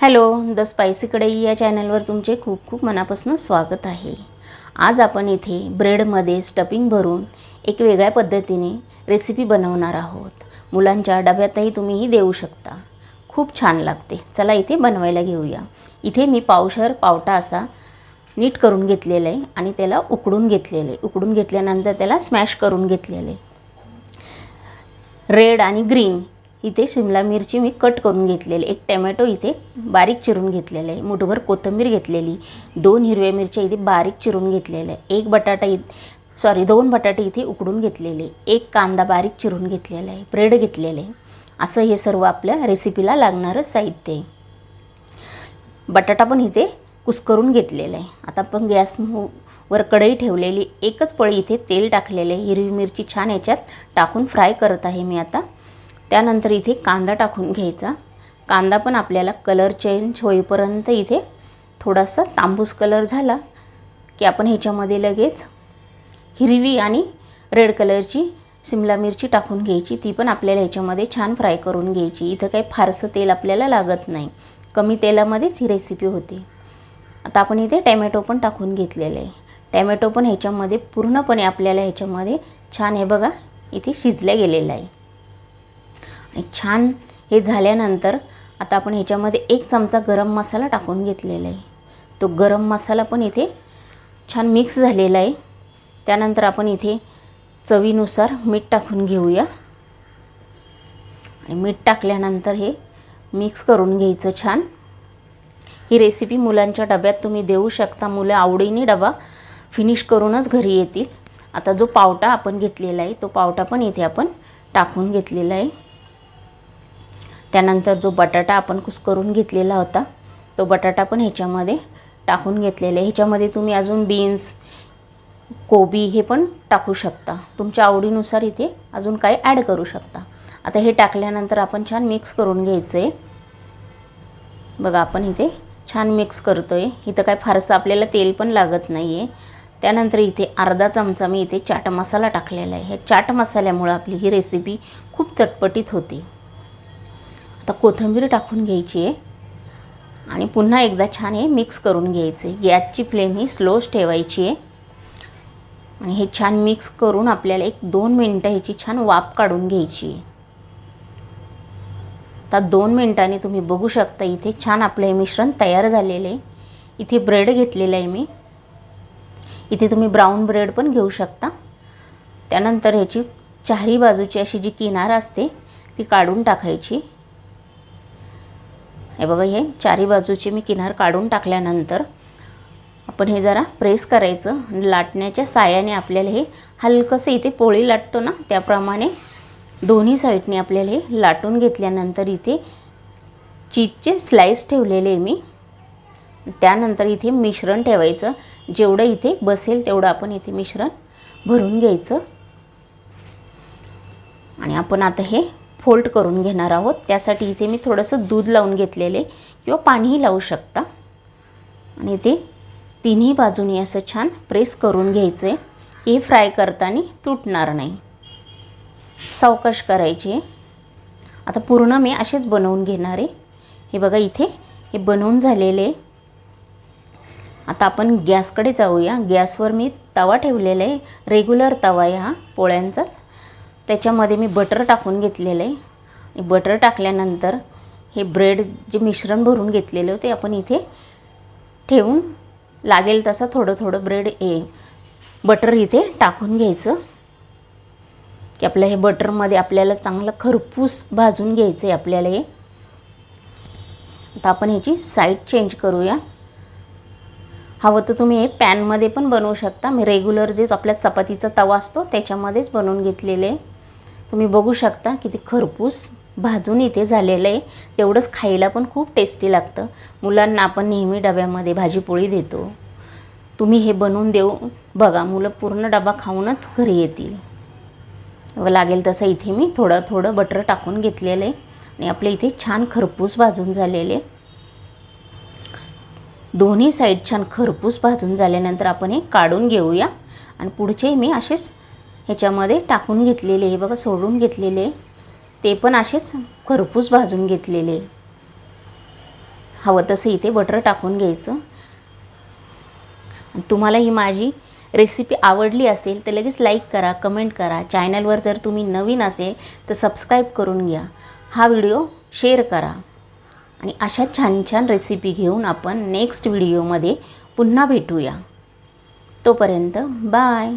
Hello the spicy कढई या चॅनलवर तुमचे खूप खूप मनापासून स्वागत आहे. आज आपण इथे ब्रेडमध्ये स्टफिंग भरून एक वेगळ्या पद्धतीने रेसिपी बनवणार आहोत. मुलांच्या डब्यातही तुम्हीही देऊ शकता. खूप छान लागते. चला इथे बनवायला घेऊया. इथे मी पावशर पावटा असा नीट करून घेतलेलं आहे आणि त्याला उकडून घेतलेलं. आहे उकडून घेतल्यानंतर त्याला स्मॅश करून घेतलेलं. आहे रेड आणि ग्रीन इथे शिमला मिरची मी कट करून घेतलेली. एक टमॅटो इथे बारीक चिरून घेतलेलं आहे. मुठभर कोथिंबीर घेतलेली. दोन हिरव्या मिरच्या इथे बारीक चिरून घेतलेल्या आहे. एक बटाटा इ सॉरी दोन बटाटे इथे उकडून घेतलेले एक कांदा बारीक चिरून घेतलेला आहे. ब्रेड घेतलेले असं हे सर्व आपल्या रेसिपीला लागणारं साहित्य आहे. बटाटा पण इथे कुस्करून घेतलेलं आहे. आता आपण गॅस वर कढई ठेवलेली. एकच पळी इथे तेल टाकलेले आहे. हिरवी मिरची छान याच्यात टाकून फ्राय करत आहे मी आता. त्यानंतर इथे कांदा टाकून घ्यायचा. कांदा पण आपल्याला कलर चेंज होईपर्यंत इथे थोडासा तांबूस कलर झाला की आपण ह्याच्यामध्ये लगेच हिरवी आणि रेड कलरची शिमला मिरची टाकून घ्यायची. ती पण आपल्याला ह्याच्यामध्ये छान फ्राय करून घ्यायची. इथं काही फारसं तेल आपल्याला लागत नाही. कमी तेलामध्येच ही रेसिपी होते. आता आपण इथे टॅमॅटो पण टाकून घेतलेलं आहे. टॅमॅटो पण ह्याच्यामध्ये पूर्णपणे आपल्याला ह्याच्यामध्ये छान हे बघा इथे शिजल्या गेलेलं आहे. आणि छान हे झाल्यानंतर आता आपण ह्याच्यामध्ये एक चमचा गरम मसाला टाकून घेतलेला आहे. तो गरम मसाला पण इथे छान मिक्स झालेला आहे. त्यानंतर आपण इथे चवीनुसार मीठ टाकून घेऊया. आणि मीठ टाकल्यानंतर हे मिक्स करून घ्यायचं छान. ही रेसिपी मुलांच्या डब्यात तुम्ही देऊ शकता. मुलं आवडीने डबा फिनिश करूनच घरी येतील. आता जो पावटा आपण घेतलेला आहे तो पावटा पण इथे आपण टाकून घेतलेला आहे. त्यानंतर जो बटाटा आपण कुस्करून घेतलेला होता तो बटाटा पण ह्याच्यामध्ये टाकून घेतलेला आहे. ह्याच्यामध्ये तुम्ही अजून बीन्स कोबी हे पण टाकू शकता. तुमच्या आवडीनुसार इथे अजून काही ॲड करू शकता. आता हे टाकल्यानंतर आपण छान मिक्स करून घ्यायचं आहे बघा आपण इथे छान मिक्स करतो आहे इथं काय फारसं आपल्याला तेल पण लागत नाही आहे त्यानंतर इथे अर्धा चमचा मी इथे चाट मसाला टाकलेला आहे. ह्या चाट मसाल्यामुळं आपली ही रेसिपी खूप चटपटीत होते. आता कोथिंबीर टाकून घ्यायची आहे. आणि पुन्हा एकदा छान हे मिक्स करून घ्यायचं. आहे गॅसची फ्लेम ही स्लोच ठेवायची आहे. आणि हे छान मिक्स करून आपल्याला एक दोन मिनटं ह्याची छान वाफ काढून घ्यायची आहे. आता दोन मिनटांनी तुम्ही बघू शकता इथे छान आपलं हे मिश्रण तयार झालेलं आहे. इथे ब्रेड घेतलेलं आहे मी. इथे तुम्ही ब्राऊन ब्रेड पण घेऊ शकता. त्यानंतर ह्याची चारी बाजूची अशी जी किनार असते ती काढून टाकायची. हे बघा हे चारी बाजूची मी किनार काढून टाकल्यानंतर आपण हे जरा प्रेस करायचं. लाटण्याच्या सायाने आपल्याला हे हलकंसं इथे पोळी लाटतो ना त्याप्रमाणे दोन्ही साईडने आपल्याला हे लाटून घेतल्यानंतर इथे चीजचे स्लाईस ठेवलेले मी. त्यानंतर इथे मिश्रण ठेवायचं. जेवढं इथे बसेल तेवढं आपण इथे मिश्रण भरून घ्यायचं. आणि आपण आता हे फोल्ड करून घेणार आहोत. त्यासाठी इथे मी थोडंसं दूध लावून घेतलेले किंवा पाणीही लावू शकता. आणि ते तिन्ही बाजूनी असं छान प्रेस करून घ्यायचं आहे की हे फ्राय करताना तुटणार नाही. सावकाश करायचे. आता पूर्ण मी असेच बनवून घेणार आहे. हे बघा इथे हे बनवून झालेले. आता आपण गॅसकडे जाऊया. गॅसवर मी तवा ठेवलेला आहे. रेग्युलर तवा आहे हा पोळ्यांचाच. त्याच्यामध्ये मी बटर टाकून घेतलेलं आहे. आणि बटर टाकल्यानंतर हे ब्रेड जे मिश्रण भरून घेतलेलं ते आपण इथे ठेवून लागेल तसं थोडं थोडं ब्रेड ए बटर इथे टाकून घ्यायचं. की आपलं हे बटरमध्ये आपल्याला चांगलं खरपूस भाजून घ्यायचं आहे आपल्याला हे. आता आपण ह्याची साईड चेंज करूया. हवं तर तुम्ही हे पॅनमध्ये पण बनवू शकता. मी रेग्युलर जे आपल्या चपातीचा तवा असतो त्याच्यामध्येच बनवून घेतलेले आहे. तुम्ही बघू शकता किती खरपूस भाजून इथे झालेलं आहे. तेवढंच खायला पण खूप टेस्टी लागतं. मुलांना आपण नेहमी डब्यामध्ये भाजीपोळी देतो. तुम्ही हे बनवून देऊ. बघा मुलं पूर्ण डबा खाऊनच घरी येतील. व लागेल तसं इथे मी थोडं थोडं बटर टाकून घेतलेलं आहे. आणि आपल्या इथे छान खरपूस भाजून झालेले दोन्ही साईड छान खरपूस भाजून झाल्यानंतर आपण हे काढून घेऊया. आणि पुढचे मी असेच ह्याच्यामध्ये टाकून घेतलेले हे बघा सोडून घेतलेले. ते पण असेच खरपूस भाजून घेतलेले. हवं तसं इथे बटर टाकून घ्यायचं. तुम्हाला ही माझी रेसिपी आवडली असेल तर लगेच लाईक करा कमेंट करा. चॅनलवर जर तुम्ही नवीन असेल तर सबस्क्राईब करून घ्या. हा व्हिडिओ शेअर करा. आणि अशा छान छान रेसिपी घेऊन आपण नेक्स्ट व्हिडिओमध्ये पुन्हा भेटूया. तोपर्यंत बाय